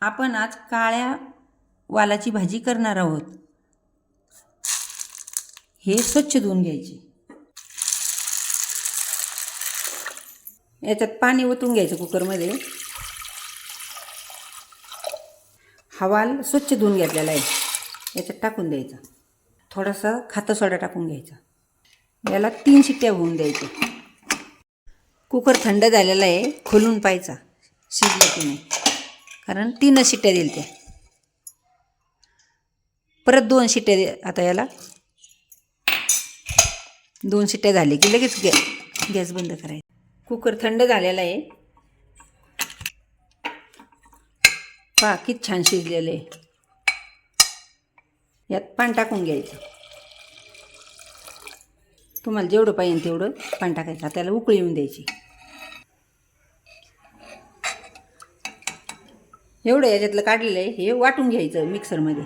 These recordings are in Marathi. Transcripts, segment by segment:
आपण आज काळ्या वालाची भाजी करणार आहोत. हे स्वच्छ धुवून घ्यायचे. याच्यात पाणी ओतून घ्यायचं कुकरमध्ये. हवाल स्वच्छ धुवून घेतलेला आहे. याच्यात टाकून द्यायचा. थोडासा खातं सोडा टाकून घ्यायचा. याला तीन शिट्ट्या होऊन द्यायच्या. कुकर थंड झालेला आहे. खोलून पाहायचा. शिजलं की नाही. कारण तीनच शिट्ट्या देईल त्या परत दोन शिट्ट्या दे आता याला. दोन शिट्ट्या झाले की लगेच गॅ गॅस बंद करायचा. कुकर थंड झालेला आहे. पहा किती छान शिजलेलं आहे. यात पान टाकून घ्यायचं. तुम्हाला जेवढं पाहिजे तेवढं पान टाकायचं. त्याला उकळी येऊन द्यायची. एवढं याच्यातलं काढलेलं आहे हे वाटून घ्यायचं मिक्सरमध्ये.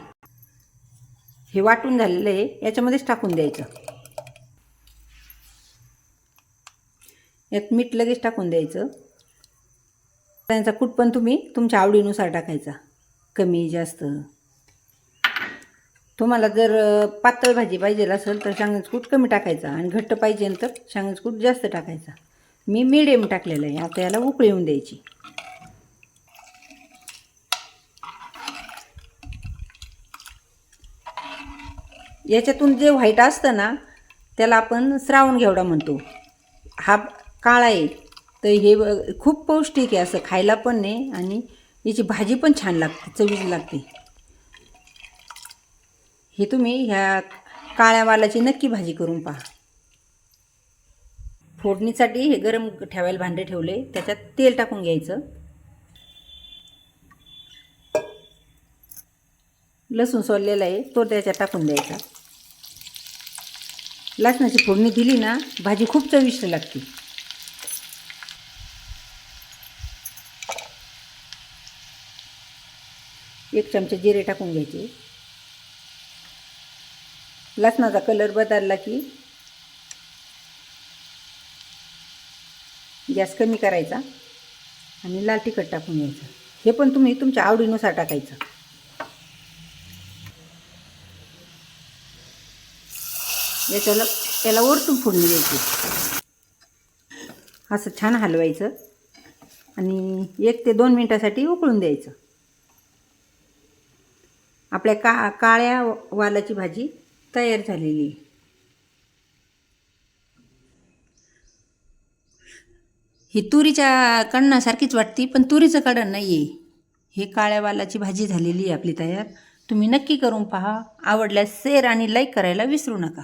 हे वाटून झालेलं आहे याच्यामध्येच टाकून द्यायचं. यात मीठ लगेच टाकून द्यायचं. त्यांचा कूट पण तुम्ही तुमच्या आवडीनुसार टाकायचा कमी जास्त. तुम्हाला जर पातळ भाजी पाहिजे असेल तर शेंगाचं कूट कमी टाकायचा आणि घट्ट पाहिजे तर शेंगाचं कूट जास्त टाकायचा. मी मिडियम टाकलेलं आहे आता याला उकळी येऊन द्यायची. याच्यातून जे व्हाईट असतं ना त्याला आपण श्रावण घेवडा म्हणतो. हा काळा आहे. तर हे खूप पौष्टिक आहे असं खायला पण नाही आणि याची भाजी पण छान लागते चवीच लागते. हे तुम्ही ह्या काळ्या वालाची नक्की भाजी करून पहा. फोडणीसाठी हे गरम ठेवायला भांडे ठेवले त्याच्यात तेल टाकून घ्यायचं. लसूण सोललेला आहे तो त्याच्यात टाकून द्यायचा. लसणाची फोडणी दिली ना भाजी खूप चविष्ट लागते. एक चमचे जिरे टाकून घ्यायचे. लसणाचा कलर बदलला की गॅस कमी करायचा आणि लाल तिखट टाकून घ्यायचं. हे पण तुम्ही तुमच्या आवडीनुसार टाकायचं. याच्याला त्याला वरतून फोडणी द्यायची. असं छान हलवायचं. आणि एक ते दोन मिनटासाठी उकळून द्यायचं. आपल्या का काळ्या वालाची भाजी तयार झालेली आहे. ही तुरीच्या कणणासारखीच वाटते पण तुरीचं कढण नाही आहे हे काळ्या वालाची भाजी झालेली आहे आपली तयार. तुम्ही नक्की करून पहा. आवडल्यास शेअर आणि लाईक करायला विसरू नका.